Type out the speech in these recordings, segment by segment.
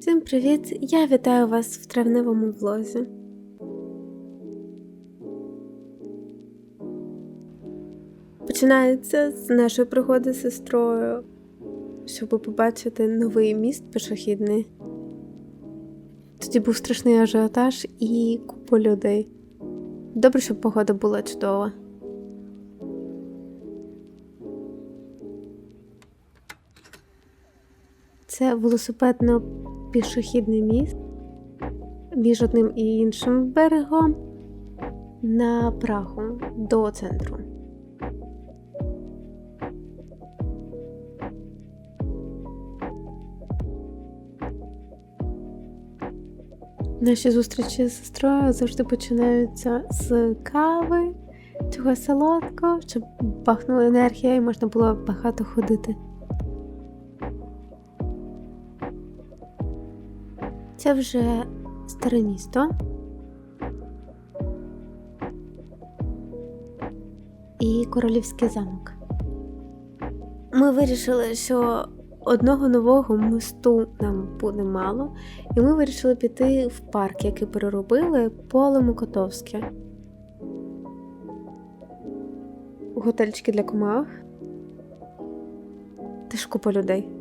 Всім привіт! Я вітаю вас в травневому влозі. Починається з нашої пригоди з сестрою, щоб побачити новий міст пішохідний. Тоді був страшний ажіотаж і купа людей. Добре, щоб погода була чудова. Це велосипедно-пішохідний міст між одним і іншим берегом на Прагу до центру. Наші зустрічі з сестрою завжди починаються з кави, чогось солодкого, щоб пахнула енергія і можна було багато ходити. Це вже старе місто. І королівський замок. Ми вирішили, що одного нового мосту нам буде мало, і ми вирішили піти в парк, який переробили поле Мокотовське. Готельчики для комах. Теж купа людей.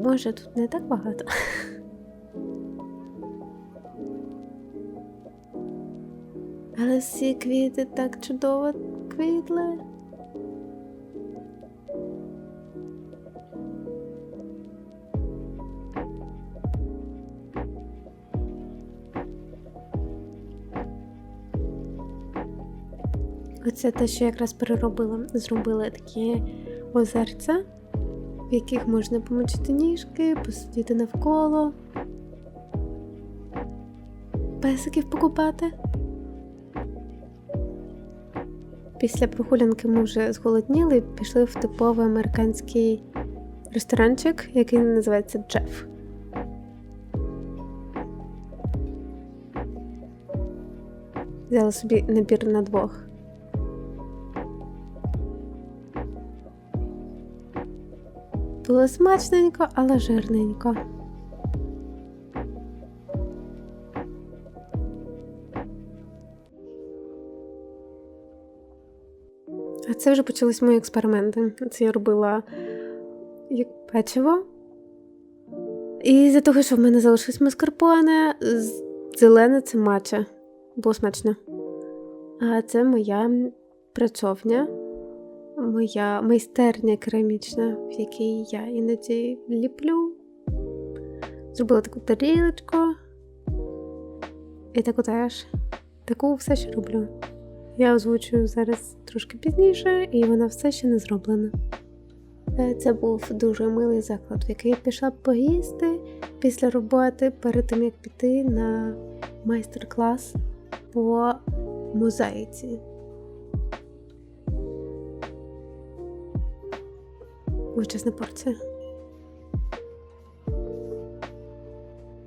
Може, тут не так багато. Але всі квіти так чудово квітли. Оце те, що якраз переробила. Зробили такі озерця в яких можна помочити ніжки, посидіти навколо, песиків покупати. Після прогулянки ми вже зголодніли і пішли в типовий американський ресторанчик, який називається Джеф. Взяла собі набір на двох. Було смачненько, але жирненько. А це вже почались мої експерименти. Це я робила як печиво. І за того, що в мене залишилось маскарпоне, зелене це мача. Було смачно. А це моя працовня моя майстерня керамічна, в якій я іноді ліплю. Зробила таку тарілочку. І таку теж. Таку все ще роблю. Я озвучую зараз трошки пізніше, і вона все ще не зроблена. Е, це був дуже милий заклад, в який я пішла поїсти після роботи перед тим, як піти на майстер-клас по мозаїці. Величезна порція.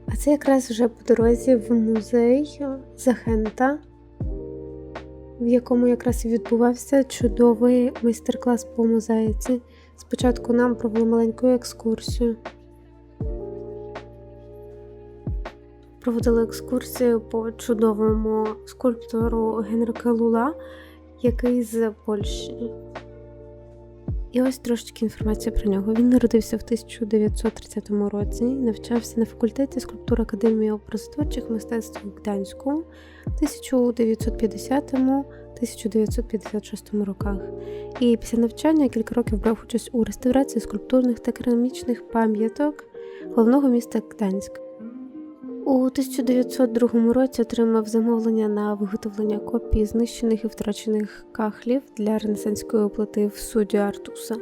А це якраз вже по дорозі в музей Захента, в якому якраз і відбувався чудовий майстер-клас по мозаїці. Спочатку нам провели маленьку екскурсію. Проводили екскурсію по чудовому скульптору Генрика Лула, який з Польщі. І ось трошечки інформації про нього. Він народився в 1930 році, навчався на факультеті скульптури Академії образотворчих мистецтв у Гданську в 1950-1956 роках. І після навчання кілька років брав участь у реставрації скульптурних та керамічних пам'яток головного міста Гданськ. У 1902 році отримав замовлення на виготовлення копій знищених і втрачених кахлів для ренесанської плити в суді Артуса.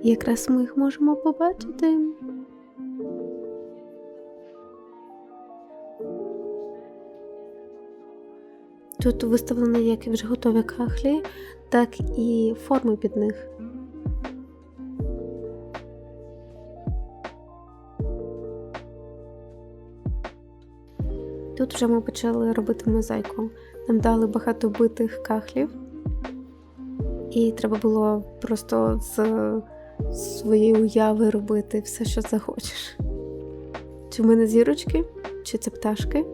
Якраз ми їх можемо побачити. Тут виставлені як вже готові кахлі, так і форми під них. Вже ми почали робити мозаїку. Нам дали багато битих кахлів, і треба було просто з своєї уяви робити все, що захочеш. Чи в мене зірочки, чи це пташки?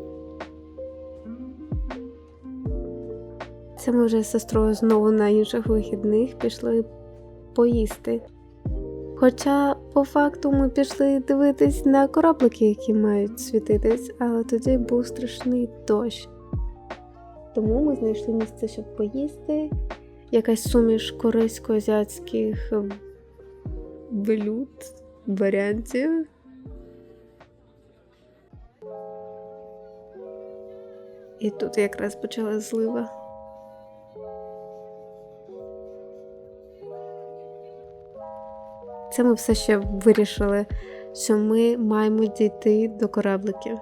Це ми вже з сестрою знову на інших вихідних пішли поїсти. Хоча, по факту, ми пішли дивитись на кораблики, які мають світитись, але тоді був страшний дощ. Тому ми знайшли місце, щоб поїсти. Якась суміш корейсько-азіатських блюд, варіантів. І тут якраз почала злива. Це ми все ще вирішили, що ми маємо дійти до корабликів.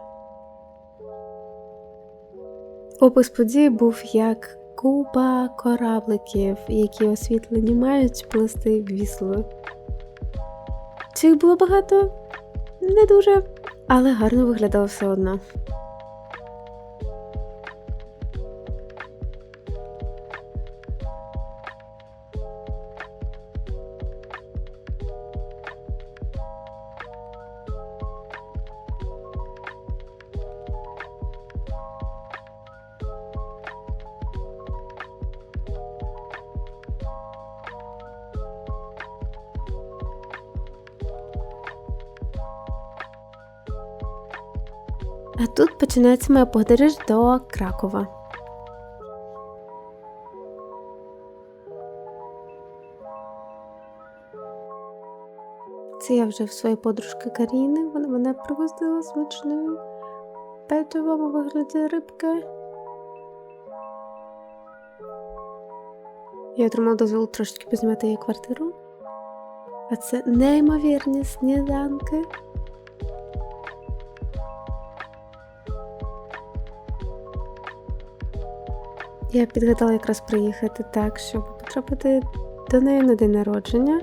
Опис події був як купа корабликів, які освітлені мають плисти вісло. Чи їх було багато? Не дуже, але гарно виглядало все одно. А тут починається моя подорож до Кракова. Це я вже в своїй подружки Каріни. Вона мене пригостила смачною печивом у вигляді рибки. Я отримала дозвіл трошечки познімати її квартиру. А це неймовірні сніданки. Я підгадала якраз приїхати так, щоб потрапити до неї на день народження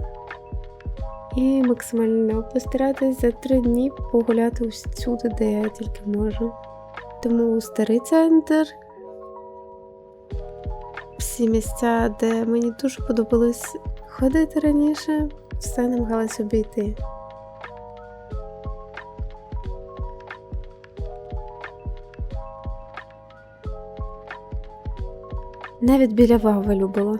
і максимально постаратись за три дні погуляти усюди, де я тільки можу. Тому старий центр, всі місця, де мені дуже подобалось ходити раніше, все намагалась обійти. Навіть біля Вавелю було.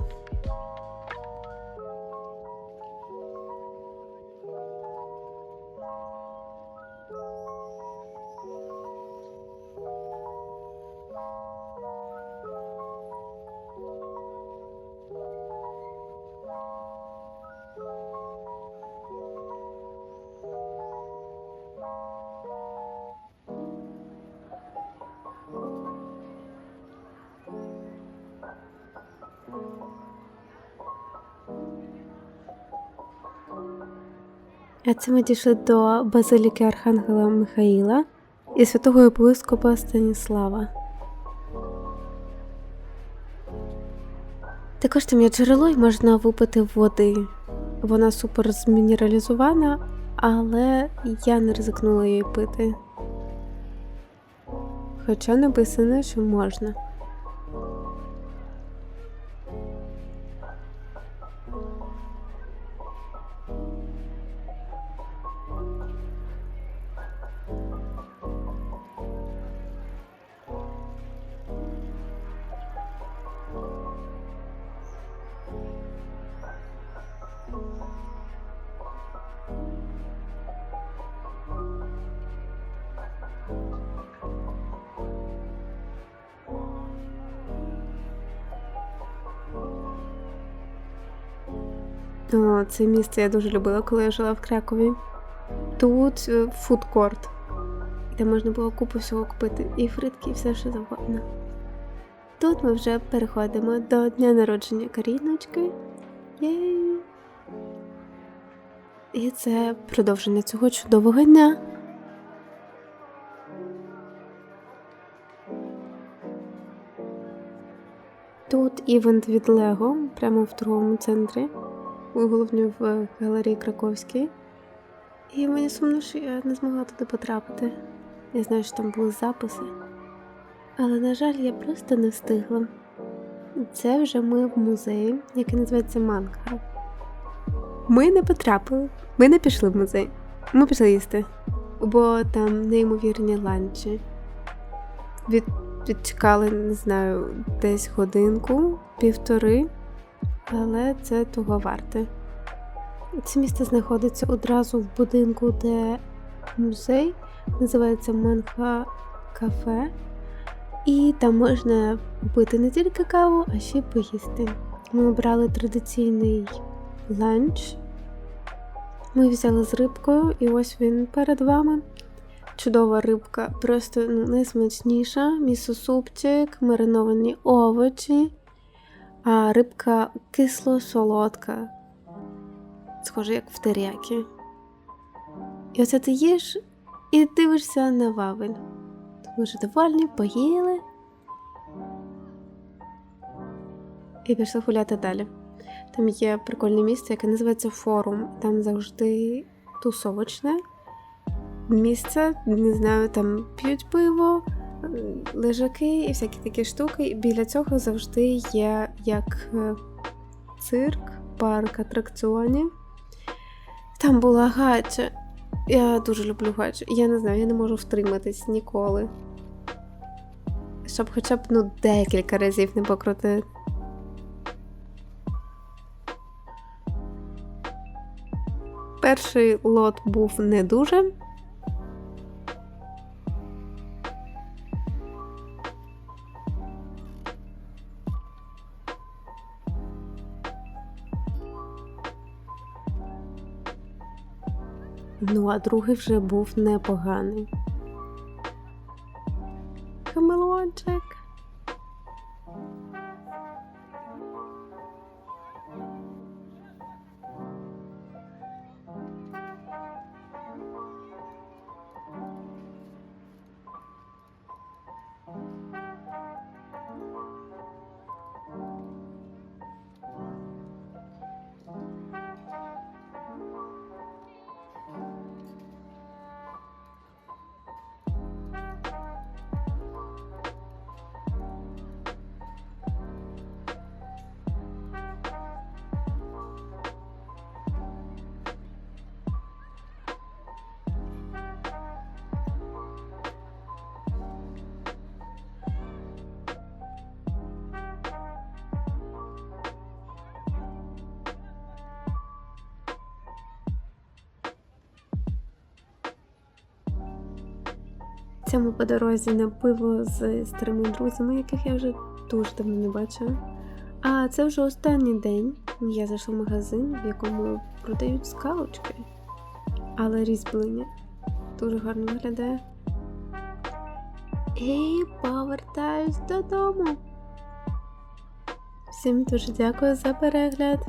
А це ми дійшли до базиліки Архангела Михаїла і святого єпископа Станіслава. Також там є джерело і можна випити води. Вона супер змінералізована, але я не ризикнула її пити. Хоча написано, що можна. Це місце я дуже любила, коли я жила в Кракові. Тут е, фудкорт, де можна було купу всього купити. І фритки, і все що завгодно. Тут ми вже переходимо до дня народження Каріночки. Єй! І це продовження цього чудового дня. Тут івент від Лего прямо в торговому центрі, у головній в галереї Краковській. І мені сумно, що я не змогла туди потрапити. Я знаю, що там були записи. Але, на жаль, я просто не встигла. Це вже ми в музеї, який називається Манка. Ми не потрапили, ми не пішли в музей. Ми пішли їсти, бо там неймовірні ланчі. Від, відчекали, не знаю, десь годинку, півтори, але це того варте. Це місто знаходиться одразу в будинку, де музей, називається Манха Кафе. І там можна купити не тільки каву, а ще поїсти. Ми обрали традиційний ланч. Ми взяли з рибкою, і ось він перед вами. Чудова рибка, просто ну, найсмачніша. Місосупчик, мариновані овочі, а рибка кисло-солодка. Схоже, як в терякі. І оце ти їш і дивишся на вавель. Дуже довольні, поїли. І пішли гуляти далі. Там є прикольне місце, яке називається форум. Там завжди тусовочне місце, не знаю, там п'ють пиво, лежаки і всякі такі штуки. Біля цього завжди є як е, цирк, парк атракціонів. Там була гача. Я дуже люблю гачу. Я не знаю, я не можу втриматись ніколи. Щоб хоча б ну, декілька разів не покрутити. Перший лот був не дуже. Ну, а другий вже був непоганий. Камелончик. Ми по дорозі на пиво з старими друзями, яких я вже дуже давно не бачила. А це вже останній день. Я зайшла в магазин, в якому продають скалочки, але різьблення дуже гарно виглядає. І повертаюсь додому. Всім дуже дякую за перегляд.